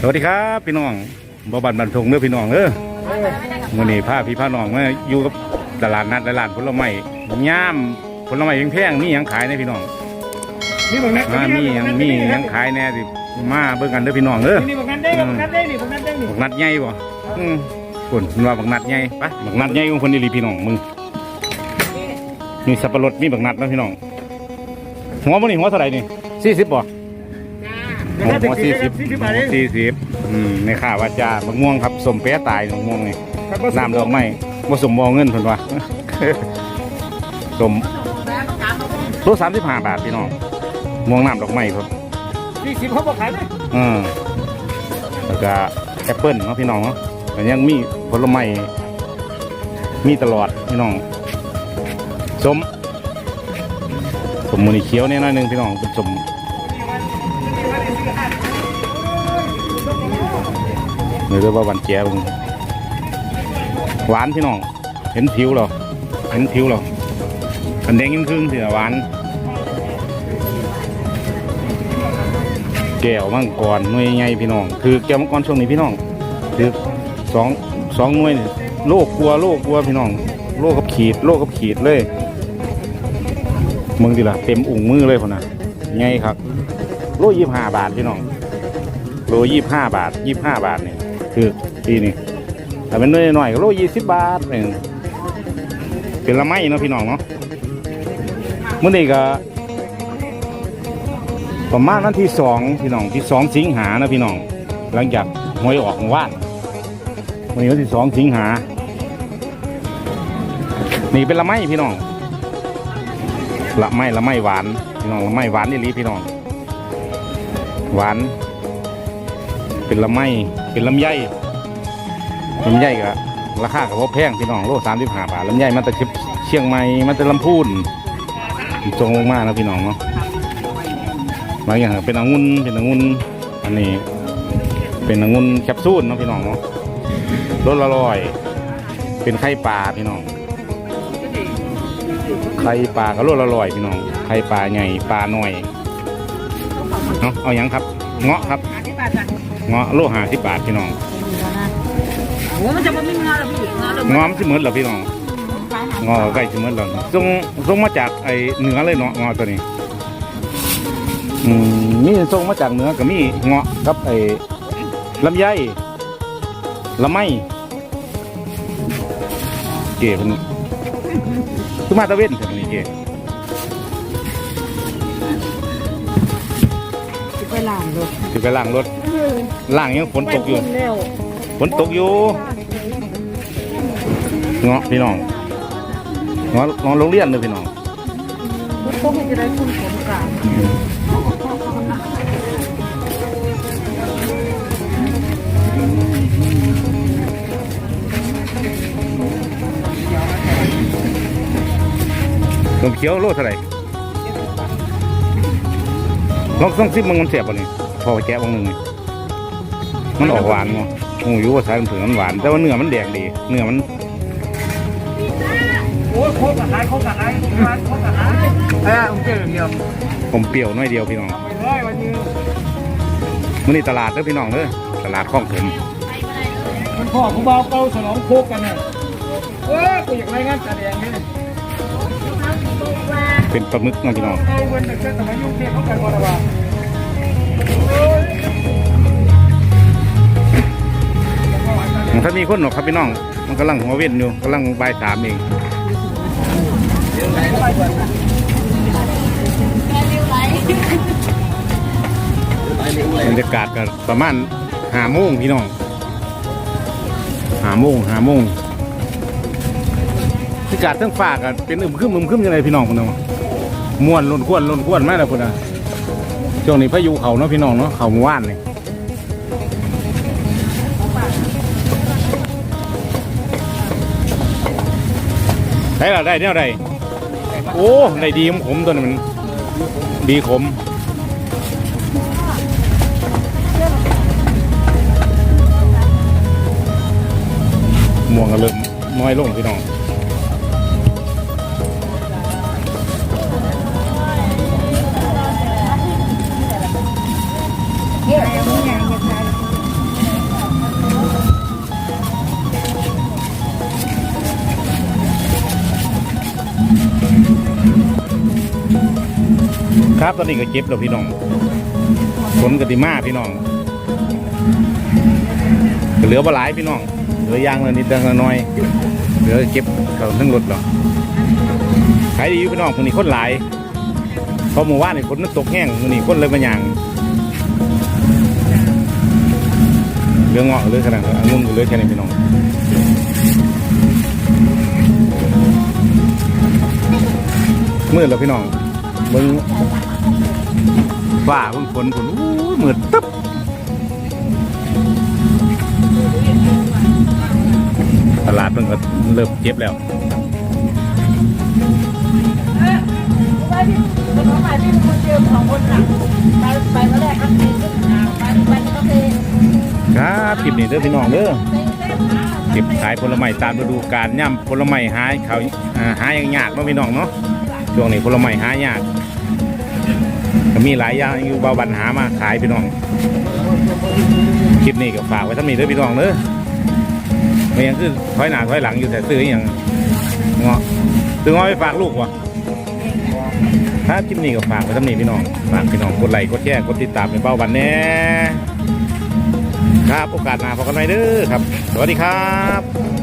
สวัสดีครับพี่น้องบ่บันบันทงเด้อพี่น้องเออมื้อนี้พาพี่พาน้องมาอยู่กับตลาดนัดตลาดผลไม้ย่ามผลไม้แพงๆมีหยังขายในพี่น้องนี่บอกนัดมามีหยังมีหยังขายแน่สิมาเบิ่งกันเด้อพี่น้องเออนี่บอกนัดได้บอกนัดได้นี่บอกนัดได้นี่บักนัดใหญ่บ่อืมคนมันว่าบักนัดใหญ่ไปบักนัดใหญ่ของคนนี่ลีพี่น้องมึงมีสับปะรดมีบักนัดนะพี่น้องหัวมันนี่หัวเท่าไหร่นี่สี่สิบบ่ หัวหัวสี่สิบสี่สิบบาทเองสี่สิบอืมในข่าวว่าจะมะม่วงครับสมเปี๊ยะตายมะม่วงนี่น้ำดอกไม้ผสมบอเงินเพิ่นว่าสมตัวสามสิบห้าบาทพี่น้องม่วงน้ำดอกไม้ครับสี่สิบเขาบอกขายไหมอืมแล้วก็แอปเปิ้ลเนาะพี่น้องเนาะแต่ยังมีผลไม้มีตลอดพี่น้องสมสมมูนี่เขียวเนี่ยน้อยหนึงพี่น้องเป็นสม เนื้อว่าวันแจ๋วเบิ่งหวานพี่น้อง เห็นผิวหรอเห็นผิวหรออันแดงยิ่งครึ่งสิหวานแก้วมังกรหน่วยใหญ่พี่น้อง คือแก้วมังกรช่วงนี้พี่น้องคือสองสองหน่วยโลกกลัวโลกกลัวพี่น้อง โลกกับขีด โลกกับขีดเลยมึงดิละเต็มอุ่งมือเลยคนน่ะไงครับ โลยี่ห้าบาทพี่น้อง โลยี่ห้าบาทยี่ห้าบาทนี่ คือปีนี้แต่เป็นน้อยหน่อยก็โลยี่สิบบาทเองเป็นละไม้เนาะพี่น้องเนาะมื่อนี้ก็ประมาณวันที่สองพี่น้องที่สองสิงหานะพี่น้อง หลังจากหวยออกว่านวันนี้วันที่สองสิงหานี่เป็นละไม้พี่น้องละไม้ละไม้หวานพี่น้องละไม้หวานนี่ลีพี่น้อง หวาน เป็นละไม้ เป็นลำไยลำไยก็ราคาก็บ่แพงพี่น้องโลสามสิบห้าบาทลำไยมาแต่เชียงใหม่มาแต่ลำพูนจงลงมากนะพี่น้องเนาะบางอย่างเป็นองุ่นเป็นองุ่นอันนี้ เป็นองุ่นแคปซูลเนาะพี่น้องเนาะรสละร้อย เป็นไข่ปลาพี่น้องไข่ปลาก็รสละร้อยพี่น้องไข่ปลาใหญ่ปลาหน่อยเอาะเอาอย่างครับ เงาะครับ เงาะโลหะสิบบาทพี่น้องโอ้มันจะมันไม่งาหรอพี่งาหรอเงาะมันสิเหมือนเหรอพี่น้องเงาะใกล้สิเหมือนเหรอส่งส่งมาจากไอ้เหนือเลยเนาะเงาะตัวนี้อืมมีส่งมาจากเหนือก็มีเงาะกับไอ้ลำไยละไมเก๋เป็นคือมาตะเวนถึงนี่เก๋ ล้างรถคือไปล้างรถล้างยังฝนตกอยู่แล้วฝนตกอยู่เงาะพี่น้องเงาะเงาะโรงเรียนเลยพี่น้องรถพวกมันจะได้คุณผลกลางนมเขียวโลเท่าไหร่ ลองต้องซิมมันมันเสียบป่ะนี่พอไปแกะบางหนึ่งนี่มันออกหวานมั้งโอ้ยว่าใช้มันถึงมันหวาน แต่ว่าเนื้อมันแดงดี เนื้อมันโอ้ยโคตรกับไรโคตรกับไรโคตรกับโคตรกับไรเออผมเจออย่างเดียวผมเปรี้ยวน้อยเดียวพี่น้องไปเลยวันนี้มื่อนี้ตลาดเด้อพี่น้องเด้อตลาดคลองเข็มมันพ่อผมเบาเก่าฉลองโคกกันเนี่ยเออกูอยากรายงานการแดงนี่ เป็นปลาหมึกนะพี่น้องเอาเงินเด็กสมัยยุ่งเทพเขานวันละบาทถ้ามีคนหรอกครับพี่น้อง มันกำลังหัวเวียนอยู่กำลังใบสามเองบรรยากาศก็ประมาณหาโมงพี่น้องหาโมงหาโมงบรรยากาศทั้งฝากกันเป็นอึมครึมอึมครึมยังไงพี่น้องคนนาะ ม่วนล้นควนล้นควนมากเลยคนน่ะช่วงนี้พายุเขาเนาะพี่น้องเนาะเขาหมู่บ้านนี่ได้ละได้เนี่ยได้โอ้ได้ดีของผมตัวนี้มัน ดีขมม่วงก็เริ่มน้อยลงพี่น้อง ครับตอนนี้ก็เจ็บแล้วพี่น้องฝนกติมาพี่น้องเหลือปลาไหลพี่น้อง เหลือยางเลยนิดเดียวน้อย เหลือเก็บเขาทั้งรถหรอขายดีพี่น้องคนนี้คนหลายพอหมู่บ้านนี่คนมันตกแห้งคนนี้คนเลยมาอย่าง ลือเงาะเหลือขนาดนั้นองุ่นก็เหลือแค่นี้พี่น้องมืดแล้วพี่น้องเบิ่งฟ้าเบิ่งฝนฝนอู้ยมืดตึ๊บตลาดมันก็เริ่มเจ็บแล้วไปพี่คนน้องไปพี่คนเดียวสองคนหนักไปไปมาแรกก็เทขึ้นมาไปไปก็เท ครับคลิปนี้เด้อพี่น้องเด้อเทเทมาเก็บขายผลไม้ตามฤดูกาลย่ำผลไม้หายเขาอ่าหายากยากเนาะพี่น้องเนาะช่วงนี้ผลไม้หายากก็มีหลายอย่างอยู่บาบันหามาขายพี่น้องคลิปนี้ก็ฝากไว้ทั้งนี้เด้อพี่น้องเด้อไม่ยังคือถอยหน้าถอยหลังอยู่แต่ซื้ออย่างเงาะซื้อเงาะไปฝากลูกวะถ้าคลิปนี้ก็ฝากไว้ทั้งนี้พี่น้องฝากพี่น้องกดไลค์กดแชร์กดติดตามในเป้าวันแน่ ครับโอกาสหน้าพบกันใหม่เด้อครับ สวัสดีครับ